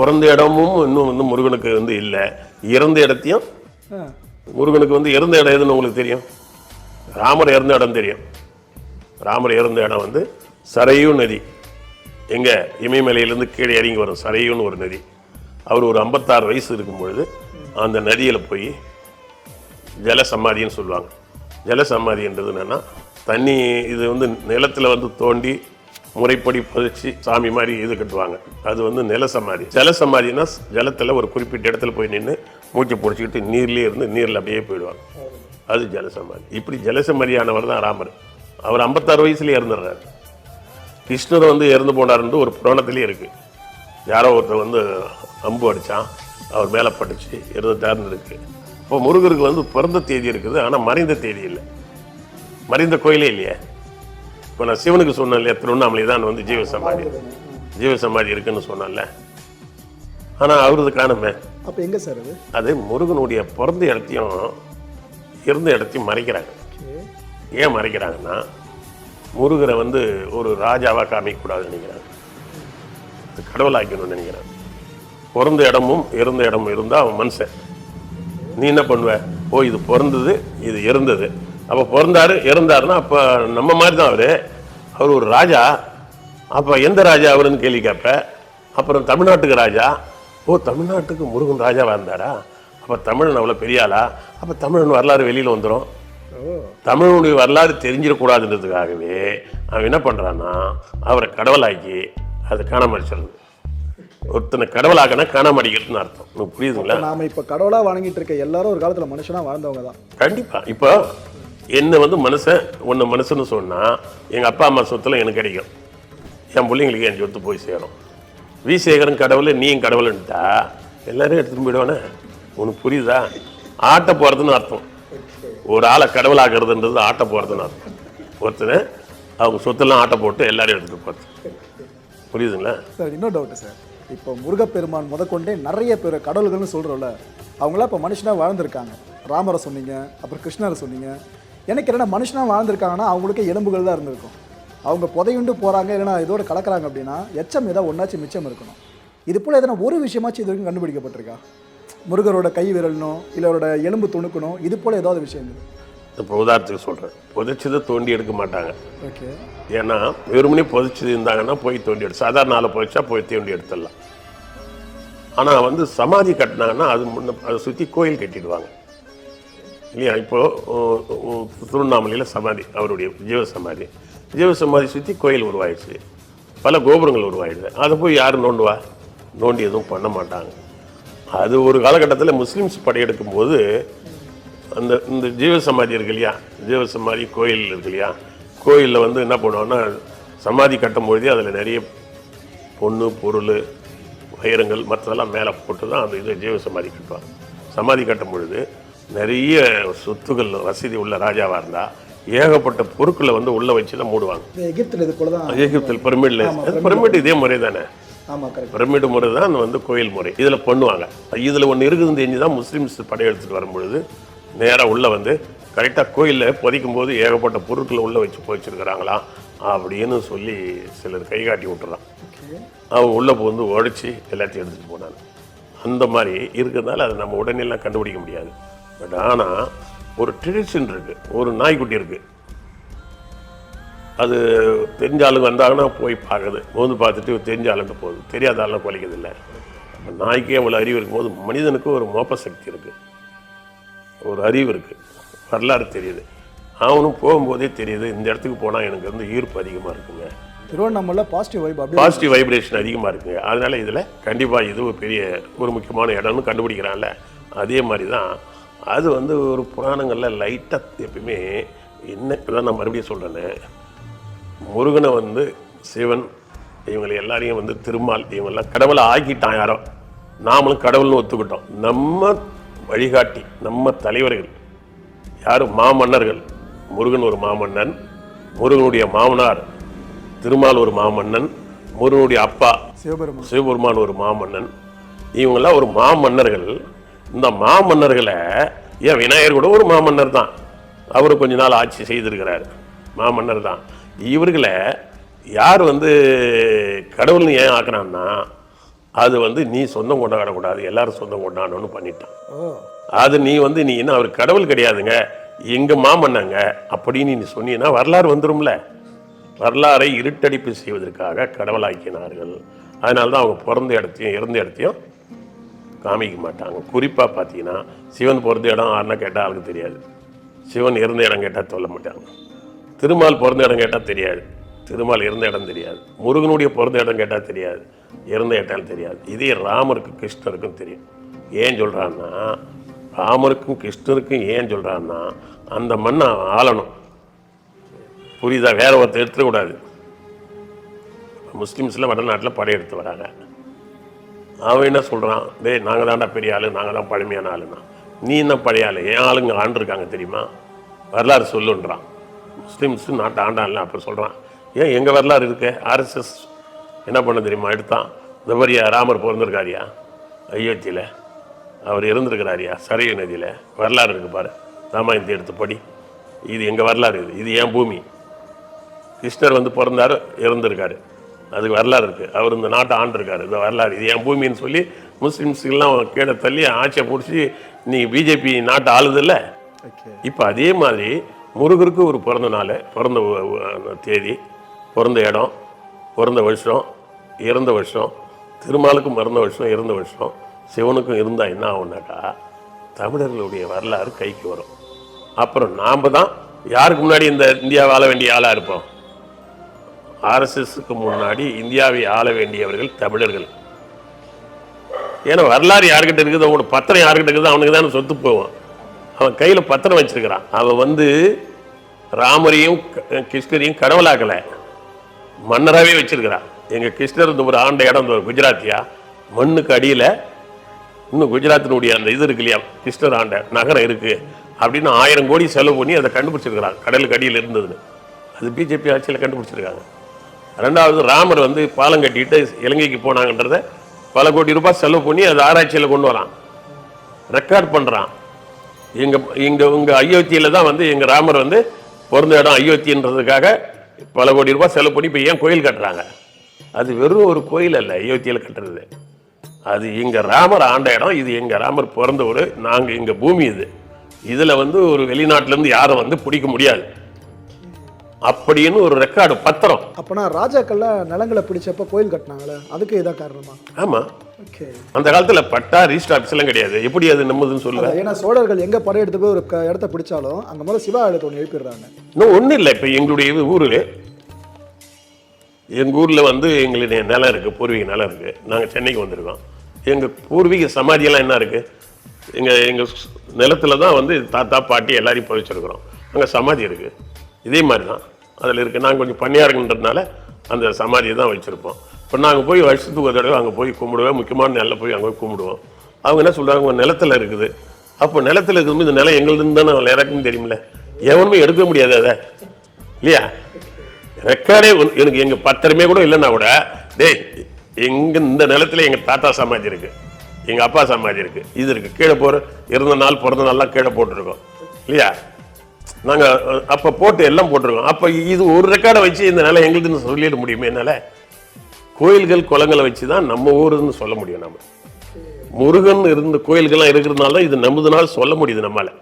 பிறந்த இடமும் இன்னும் வந்து முருகனுக்கு வந்து இல்லை. இறந்த இடத்தையும். முருகனுக்கு வந்து இறந்த இடம் எதுன்னு உங்களுக்கு தெரியும்? ராமர் இறந்த இடம் தெரியும். ராமர் இறந்த இடம் வந்து சரையூ நதி. எங்க இமயமலையிலேருந்து கீழே இறங்கி வரும் சரையூன்னு ஒரு நதி. அவர் ஒரு ஐம்பத்தாறு வயசு இருக்கும் பொழுது அந்த நதியில் போய் ஜல சமாதின்னு சொல்லுவாங்க. ஜல சமாதின்றது என்னன்னா தண்ணி இது வந்து நிலத்தில் வந்து தோண்டி முறைப்படி புதைச்சி சாமி மாதிரி இது கட்டுவாங்க. அது வந்து நில சமாதி. ஜல சமாதினா ஜலத்தில் ஒரு குறிப்பிட்ட இடத்துல போய் நின்று மூச்சை பிடிச்சிக்கிட்டு நீர்லேயே இருந்து நீரில் அப்படியே போயிடுவாங்க. அது ஜலசமாதி இப்படி ஜலசமாதியானவர் தான் ராமர். அவர் ஐம்பத்தாறு வயசுலேயே இறந்துடுறாரு. கிருஷ்ணர் வந்து இறந்து போனாருன்ட்டு ஒரு புராணத்திலே இருக்குது யாரோ ஒருத்தர் வந்து அம்பு அடித்தான் அவர் மேலே பட்டுச்சு இறந்துட்டாருன்னு இருக்கு இப்போ முருகருக்கு வந்து பிறந்த தேதி இருக்குது ஆனால் மறைந்த தேதி இல்லை. மறைந்த கோயிலே இல்லையே. இப்போ நான் சிவனுக்கு சொன்னேன் இல்லையா திருவண்ணாமலை தான் வந்து ஜீவ சமாதி. ஜீவ சமாதி இருக்குன்னு சொன்னேன்ல. ஆனால் அவரது காணுமே. அப்ப எங்க சார் அது? அது முருகனுடைய பிறந்த இடத்தையும் இருந்த இடத்தையும் மறைக்கிறாங்க. ஏன் மறைக்கிறாங்கன்னா முருகரை வந்து ஒரு ராஜாவாக காமிக்கக்கூடாதுன்னு நினைக்கிறாங்க. அது கடவுளாக்கணும்னு நினைக்கிறாங்க. பிறந்த இடமும் இறந்த இடமும் இருந்தால் அவன் மனுஷன். நீ என்ன பண்ணுவ? ஓ இது பிறந்தது இது இறந்தது அப்போ பிறந்தாரு இறந்தாருன்னா அப்போ நம்ம மாதிரி தான் அவர். அவர் ஒரு ராஜா. அப்போ எந்த ராஜா அவருன்னு கேள்வி கேட்ப. அப்புறம் தமிழ்நாட்டுக்கு ராஜா. ஓ தமிழ்நாட்டுக்கு முருகன் ராஜாவாக இருந்தாரா? அப்போ தமிழன் அவ்வளோ பெரிய ஆளா? அப்போ தமிழன் வரலாறு வெளியில் வந்துடும் தமிழனுடைய வரலாறு தெரிஞ்சிடக்கூடாதுன்றதுக்காகவே அவன் என்ன பண்ணுறான்னா அவரை கடவுளாக்கி அதை காணாம அடிச்சிடுறது. ஒருத்தனை கடவுளாக்கனா காணாம அடிக்கிறதுன்னு அர்த்தம். உங்களுக்கு புரியுதுங்களா? நாம இப்ப கடவுளா வணங்கிட்டு இருக்க எல்லாரும் ஒரு காலத்துல மனுஷனா வாழ்ந்தவங்க தான் கண்டிப்பா. இப்போ என்னை வந்து மனுஷன் ஒன்று மனுஷன்னு சொன்னால் எங்கள் அப்பா அம்மா சொத்தில் எனக்கு கிடைக்கும். என் பிள்ளைங்களுக்கு என் சொத்து போய் சேரும். வி. சேகரன் கடவுள் நீயும் கடவுள்ன்ட்டா எல்லோரும் எடுத்துகிட்டு போயிடுவானே? உனக்கு புரியுதா? ஆட்ட போகிறதுன்னு அர்த்தம். ஒரு ஆளை கடவுளாகிறதுன்றது ஆட்ட போகிறதுன்னு அர்த்தம். ஒருத்தனை அவங்க சொத்தெல்லாம் ஆட்ட போட்டு எல்லாரும் எடுத்துகிட்டு போகிறது புரியுதுங்களா? சார் இன்னொரு டவுட்டு சார். இப்போ முருகப்பெருமான் முதற்கொண்டே நிறைய பேர் கடவுள்கள்னு சொல்கிறோம்ல அவங்களாம் இப்போ மனுஷனாக வாழ்ந்திருக்காங்க. ராமரை சொன்னீங்க அப்புறம் கிருஷ்ணரை சொன்னீங்க எனக்கு என்னென்ன மனுஷனாக வாழ்ந்திருக்காங்கன்னா அவங்களுக்கு எலும்புகள் தான் இருந்திருக்கும். அவங்க புதையுண்டு போகிறாங்க இல்லைன்னா இதோட கலக்குறாங்க அப்படின்னா எச்சம் ஏதாவது ஒன்றாச்சும் மிச்சம் இருக்கணும். இது போல் எதனா ஒரு விஷயமாச்சும் இது வரைக்கும் கண்டுபிடிக்கப்பட்டிருக்கா? முருகரோட கை விரலனோ இல்லை அவரோட எலும்பு துணுக்கணும் இது போல் ஏதாவது விஷயங்கள் இப்போ உதாரணத்துக்கு சொல்கிறேன் புதைச்சதை தோண்டி எடுக்க மாட்டாங்க. ஓகே. ஏன்னா வெறுமனே புதைச்சது இருந்தாங்கன்னா போய் தோண்டி எடுத்து சாதாரண ஆளை புதைச்சா போய் தோண்டி எடுத்துடலாம். ஆனால் வந்து சமாதி கட்டினாங்கன்னா அது முன்ன அதை சுற்றி கோயில் கட்டிடுவாங்க. இல்லையா? இப்போ திருவண்ணாமலையில் சமாதி அவருடைய ஜீவ சமாதி. ஜீவ சமாதி சுற்றி கோயில் உருவாயிடுச்சு. பல கோபுரங்கள் உருவாயிடுது. அதை போய் யார் நோண்டுவா? நோண்டி எதுவும் பண்ண மாட்டாங்க. அது ஒரு காலகட்டத்தில் முஸ்லீம்ஸ் படையெடுக்கும் போது அந்த இந்த ஜீவ சமாதி இருக்கு இல்லையா? ஜீவ சமாதி கோயில் இருக்கு இல்லையா? கோயிலில் வந்து என்ன பண்ணுவாங்கன்னா சமாதி கட்டும் பொழுதே அதில் நிறைய பொண்ணு பொருள் வைரங்கள் மற்றதெல்லாம் மேலே போட்டு தான் அந்த இது ஜீவ சமாதி கட்டுவாங்க. சமாதி கட்டும் பொழுது நிறைய சொத்துக்கள் வசதி உள்ள ராஜாவாக இருந்தால் ஏகப்பட்ட பொருட்களை வந்து உள்ளே வச்சு தான் மூடுவாங்க. எகிப்தில் இது போல தான் எகிப்தில் பிரமிடில் பிரமிட் இதே முறை தானே? பிரமிடு முறை தான் வந்து கோயில் முறை. இதில் பண்ணுவாங்க. இதில் ஒன்று இருக்குதுன்னு தெரிஞ்சு தான் முஸ்லீம்ஸ் படையெடுத்துட்டு வரும்பொழுது நேராக உள்ளே வந்து கரெக்டாக கோயிலில் புதைக்கும் போது ஏகப்பட்ட பொருட்களை உள்ளே வச்சு போச்சிருக்கிறாங்களா அப்படின்னு சொல்லி சிலர் கை காட்டி விட்டுறான். அவங்க உள்ளே வந்து உடைச்சி எல்லாத்தையும் எடுத்துகிட்டு போனாங்க. அந்த மாதிரி இருக்கிறதுனால அதை நம்ம உடனேலாம் கண்டுபிடிக்க முடியாது. பட் ஆனால் ஒரு ட்ரெடிஷன் இருக்குது ஒரு நாய்க்குட்டி இருக்குது அது தெரிஞ்ச ஆளுங்க வந்தாங்கன்னா போய் பார்க்குது மோந்து பார்த்துட்டு தெரிஞ்ச ஆளுங்க போகுது. தெரியாத ஆளுங்க குலைக்கிறது இல்லை அப்ப நாய்க்கே அவ்வளோ அறிவு இருக்கும்போது மனிதனுக்கு ஒரு மோப்ப சக்தி இருக்குது ஒரு அறிவு இருக்குது வரலாறு தெரியுது. அவனும் போகும்போதே தெரியுது இந்த இடத்துக்கு போனால் எனக்கு வந்து ஈர்ப்பு அதிகமாக இருக்குங்க. Tiruvannamalai positive vibe positive vibration அதிகமாக இருக்குங்க. அதனால இதில் கண்டிப்பாக இது ஒரு பெரிய ஒரு முக்கியமான இடம்னு கண்டுபிடிக்கிறான்ல. அதே மாதிரி தான் அது வந்து ஒரு புராணங்களில் லைட்டாக எப்பயுமே என்ன தான் நான் மறுபடியும் சொல்கிறேன்னு முருகனை வந்து சிவன் இவங்களை எல்லாரையும் வந்து திருமால் இவங்கெல்லாம் கடவுளை ஆக்கிட்டான் யாரோ. நாமளும் கடவுள்னு ஒத்துக்கிட்டோம். நம்ம வழிகாட்டி நம்ம தலைவர்கள் யார்? மாமன்னர்கள். முருகன் ஒரு மாமன்னன் முருகனுடைய மாமனார் திருமால் ஒரு மாமன்னன் முருகனுடைய அப்பா சிவபெருமான். சிவபெருமான் ஒரு மாமன்னன். இவங்கெல்லாம் ஒரு மாமன்னர்கள். இந்த மாமன்னர்களை ஏன் விநாயகர் கூட ஒரு மாமன்னர் தான். அவர் கொஞ்ச நாள் ஆட்சி செய்திருக்கிறார். மாமன்னர் தான். இவர்களை யார் வந்து கடவுள்னு ஏன் ஆக்குனான்னா அது வந்து நீ சொந்தம் கொண்டாடக்கூடாது எல்லாரும் சொந்தம் கொண்டாடணும்னு பண்ணிட்டான். அது நீ வந்து நீ என்ன அவர் கடவுள் கிடையாதுங்க எங்க மாமன்னங்க அப்படின்னு நீ சொன்னீங்கன்னா வரலாறு வந்துரும்ல. வரலாறை இருட்டடிப்பு செய்வதற்காக கடவுளாக்கினார்கள். அதனால தான் அவங்க பிறந்த இடத்தையும் இறந்த இடத்தையும் காமிக்க மாட்டாங்க. குறிப்பாக பார்த்தீங்கன்னா சிவன் பிறந்த இடம் யாருன்னா கேட்டால் அவளுக்கு தெரியாது. சிவன் இருந்த இடம் கேட்டால் சொல்ல மாட்டாங்க. திருமால் பிறந்த இடம் கேட்டால் தெரியாது. திருமால் இருந்த இடம் தெரியாது. முருகனுடைய பிறந்த இடம் கேட்டால் தெரியாது. இருந்த இடம் தெரியாது. இதே ராமருக்கும் கிருஷ்ணருக்கும் தெரியும். ஏன் சொல்கிறான்னா ராமருக்கும் கிருஷ்ணருக்கும் ஏன் சொல்கிறான்னா அந்த மண்ணை ஆளணும். புரியுதா? வேற ஒருத்தர் எடுத்துடக்கூடாது. முஸ்லீம்ஸ்லாம் வடநாட்டில் படையெடுத்து வராங்க. அவன் என்ன சொல்கிறான் டேய் நாங்கள் தான்டா பெரிய ஆளு நாங்கள் தான் பழமையான ஆளுன்னா. நீ என்ன பழைய ஆளு? என் ஆளுங்க ஆண்டிருக்காங்க தெரியுமா? வரலாறு சொல்லுன்றான். முஸ்லீம்ஸ் நாட்டை ஆண்டான்ல அப்போ சொல்கிறான் ஏன் எங்கள் வரலாறு இருக்கு? ஆர்எஸ்எஸ் என்ன பண்ண தெரியுமா? எடுத்தான். இந்த மாதிரியா ராமர் பிறந்திருக்காரியா? அயோத்தியில் அவர் இருந்திருக்கிறாரியா சரையு நதியில் வரலாறு இருக்கு பாரு. ராமாயணத்தை எடுத்து படி. இது எங்கள் வரலாறு இது? இது என் பூமி. கிருஷ்ணர் வந்து பிறந்தாரு இறந்திருக்காரு. அதுக்கு வரலாறு இருக்கு. அவர் இந்த நாட்டை ஆண்டிருக்காரு. இந்த வரலாறு. இது என் பூமின்னு சொல்லி முஸ்லிம்ஸ்க்கெல்லாம் கீழே தள்ளி ஆட்சியை பிடிச்சி நீ பிஜேபி நாட்டை ஆளுதில்ல? இப்போ அதே மாதிரி முருகருக்கு ஒரு பிறந்த நாள் பிறந்த தேதி பிறந்த இடம் பிறந்த வருஷம் இறந்த வருஷம் திருமாலுக்கும் பிறந்த வருஷம் இறந்த வருஷம் சிவனுக்கும் இருந்தால் என்ன ஆகும்னாக்கா தமிழர்களுடைய வரலாறு கைக்கு வரும். அப்புறம் நாம் தான் யாருக்கு முன்னாடி இந்த இந்தியாவை ஆள வேண்டிய ஆளாக இருப்போம்? ஆர்எஸ்எஸ்க்கு முன்னாடி இந்தியாவை ஆள வேண்டியவர்கள் தமிழர்கள். ஏன்னா வரலாறு யாருக்கிட்ட இருக்குது? அவனோட பத்திரம் யாருக்கிட்ட இருக்குது? அவனுக்கு தானே சொத்து போவான் அவன் கையில் பத்திரம் வச்சிருக்கிறான். அவன் வந்து ராமரையும் கிருஷ்ணரையும் கடவுளாக்கலை. மன்னராகவே வச்சிருக்கிறான். எங்கள் கிருஷ்ணர் இந்த ஒரு ஆண்ட இடம் இந்த குஜராத்தியா? மண்ணுக்கு அடியில் இன்னும் குஜராத்தினுடைய அந்த இது இருக்கு இல்லையா? கிருஷ்ணர் ஆண்ட நகரம் இருக்குது அப்படின்னு ஆயிரம் கோடி செலவு பண்ணி அதை கண்டுபிடிச்சிருக்கிறான். கடலுக்கு அடியில் இருந்ததுன்னு. அது பிஜேபி ஆட்சியில் கண்டுபிடிச்சிருக்காங்க. ரெண்டாவது ராமர் வந்து பாலம் கட்டிட்டு இலங்கைக்கு போனாங்கன்றத பல கோடி ரூபாய் செலவு பண்ணி அதை ஆராய்ச்சியில் கொண்டு வரான். ரெக்கார்ட் பண்ணுறான் எங்கள் இங்கே உங்கள் அயோத்தியில் தான் வந்து எங்கள் ராமர் வந்து பிறந்த இடம் அயோத்தின்றதுக்காக பல கோடி ரூபாய் செலவு பண்ணி இப்போ ஏன் கோயில் கட்டுறாங்க? அது வெறும் ஒரு கோயில் அல்ல அயோத்தியில் கட்டுறது. அது எங்கள் ராமர் ஆண்ட இடம் இது எங்கள் ராமர் பிறந்த ஒரு நாங்கள் எங்க பூமி இது. இதில் வந்து ஒரு வெளிநாட்டிலேருந்து யாரும் வந்து பிடிக்க முடியாது. அப்படின்னு ஒரு ரெக்கார்டு பத்திரம். அப்போனா ராஜாக்கள்லாம் நிலங்களை பிடிச்சப்ப கோயில் கட்டினாங்களே அதுக்கு இதான் காரணமா? ஆமா. ஓகே. அந்த காலத்துல பட்டா ரிஜிஸ்டர் ஆஃபீஸ் எல்லாம் கிடையாது. எப்படி அது நம்மதுன்னு சொல்லுவேன் ஏன்னா சோழர்கள் எங்க படையெடுத்து போய் ஒரு க- இடத்த பிடிச்சாலும் அங்க முதல்ல சிவாலயத்தை ஒன்று எழுப்பிடுறாங்க. இன்னும் ஒன்றும் இல்லை இப்போ எங்களுடைய ஊர். எங்கள் ஊரில் வந்து எங்களுடைய நிலம் இருக்குது பூர்வீக நிலம் இருக்குது நாங்கள் சென்னைக்கு வந்திருக்கோம். எங்கள் பூர்வீக சமாதியெல்லாம் என்ன இருக்குது எங்கள் எங்கள் நிலத்துல தான் வந்து தாத்தா பாட்டி எல்லாரையும் புதைச்சிருக்கிறோம் அங்கே சமாதி இருக்குது இதே மாதிரி தான் அதில் இருக்குது நாங்கள் கொஞ்சம் பண்ணியாருங்கன்றதுனால அந்த சமாதியை தான் வச்சுருப்போம். இப்போ நாங்கள் போய் வருஷத்துக்கு ஒரு தடவை அங்கே போய் கும்பிடுவோம். முக்கியமான நிலை போய் அங்கே போய் கும்பிடுவோம். அவங்க என்ன சொல்கிறாங்க உங்கள் நிலத்தில் இருக்குது. அப்போ நிலத்தில் இருக்கும்போது இந்த நிலம் எங்களுதுன்னு தானே இறக்குன்னு தெரியுமில்ல? எவனுமே எடுக்க முடியாது அதை. இல்லையா? ரெக்கார்டே எனக்கு எங்கள் பத்திரமே கூட இல்லைன்னா கூட டேய் எங்கள் இந்த நிலத்துல எங்கள் தாத்தா சமாதி இருக்குது எங்கள் அப்பா சமாதி இருக்குது இது இருக்குது கீழே போகிற இறந்த நாள் பிறந்த நாள்லாம் கீழே போட்டிருக்கோம். இல்லையா? நாங்க அப்போ அப்ப போட்டு எல்லாம் போட்டிருக்கோம். அப்ப இது ஒரு ரெக்கார்டை வச்சு இந்த நிலம் எங்களுக்குன்னு சொல்லிட முடியுமே? என்னால? கோயில்கள் குளங்களை வச்சு தான் நம்ம ஊருன்னு சொல்ல முடியும் நம்ம முருகன் இருந்த கோயில்கள்லாம் இருக்கிறதுனால தான் இது நம்புதுனால சொல்ல முடியுது நம்மளால